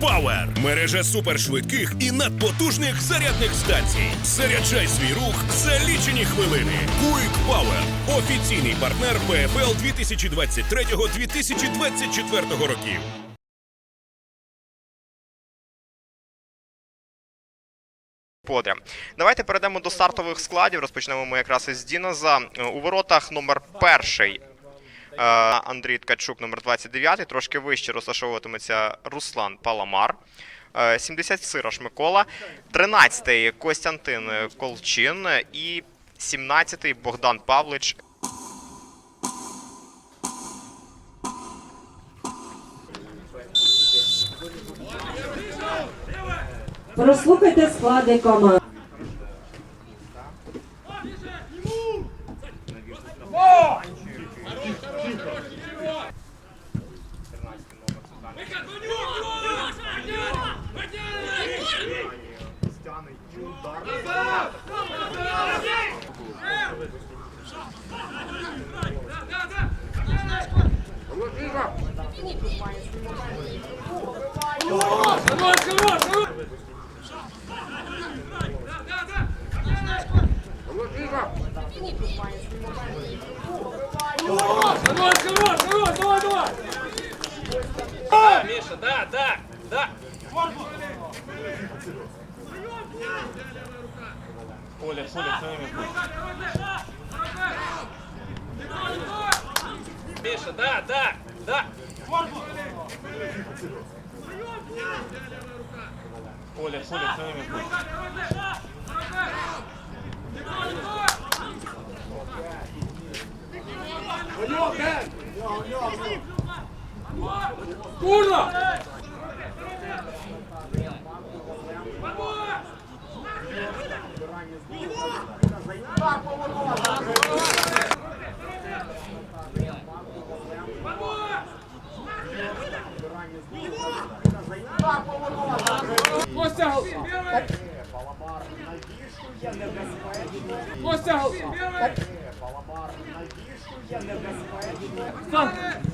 Power – мережа супершвидких і надпотужних зарядних станцій. Заряджай свій рух за лічені хвилини. Quick Power – офіційний партнер ПФЛ 2023-2024 років. Подря. Давайте перейдемо до стартових складів. Розпочнемо ми якраз із Діноза. У воротах номер перший. Е, Андрій Ткачук, номер 29. Трошки вище розташовуватиметься Руслан Паламар. Е, 70 Сирош Микола. 13-й Костянтин Колчин. І 17-й Богдан Павлич. Прослухайте склади команд. Хорош, хорош, хорош, давай, давай! Да, Миша, да, да, да! Коля, Коля, своими Миша, да, да, да! Коля, Коля, своими Курно! Костя! Костя! Стан! Сіли, ближче! Сіли,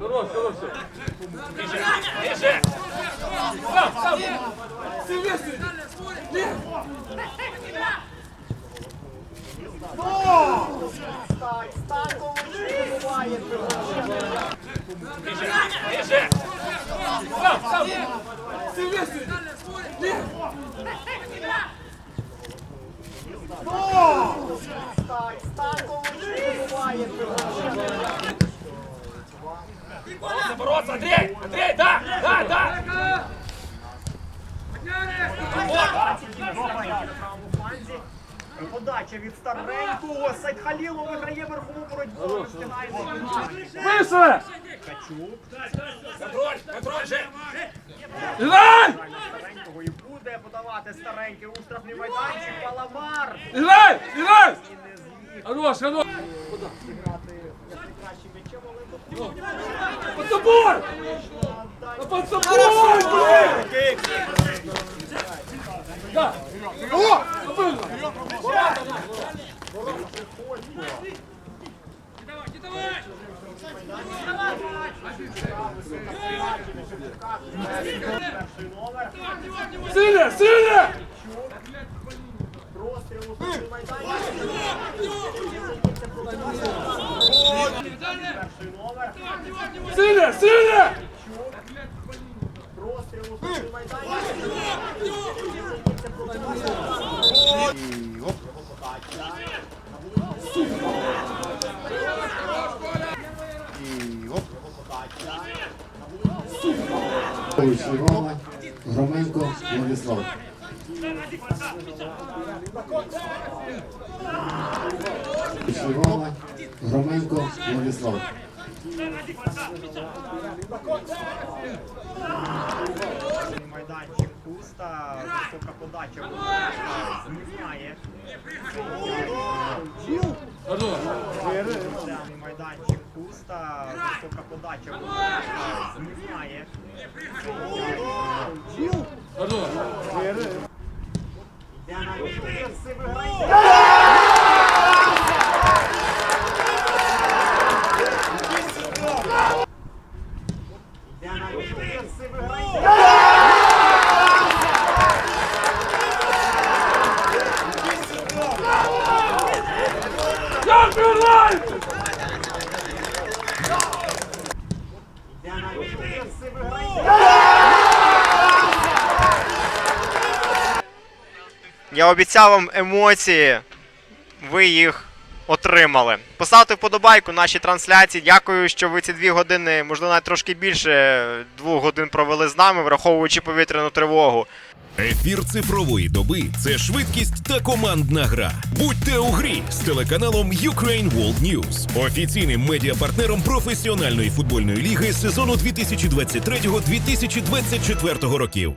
Хорош, хорош. Ближе, ближе! Сам, сам! Сильвестр! Нет! Ближе, ближе! Сам, сам! Сильвестр! Нет! Бороться, Андрей! Андрей, да! Да, да! Подача від старенького. Сайд Халілов виграє верхову боротьбу. Розтягає Качук. Контроль, контроль же! Старенького і буде подавати старенький у штрафний майданчик. Паламар. Играй! Играй! І не зміг Хорош, хорош! Под собой! Под собой! Да! О! Сильно, сильно! Простріл у штрафний майданчик. Перший номер. Сильно, Івана, Громенко, Владислав. Івана, Громенко, Владислав. Майданчик пуста, висока подача. Центральний майданчик пуста, висока подача. Зміняє. Йде на відкритий, виграє. Йде на відкритий, виграє. Йде на відкритий, виграє. Я обіцяв вам емоції. Ви їх отримали. Поставте вподобайку нашій трансляції. Дякую, що ви ці дві години, можливо, навіть трошки більше двох годин провели з нами, враховуючи повітряну тривогу. Ефір цифрової доби це швидкість та командна гра. Будьте у грі з телеканалом Ukraine World News, офіційним медіапартнером професіональної футбольної ліги сезону 2023-2024 років.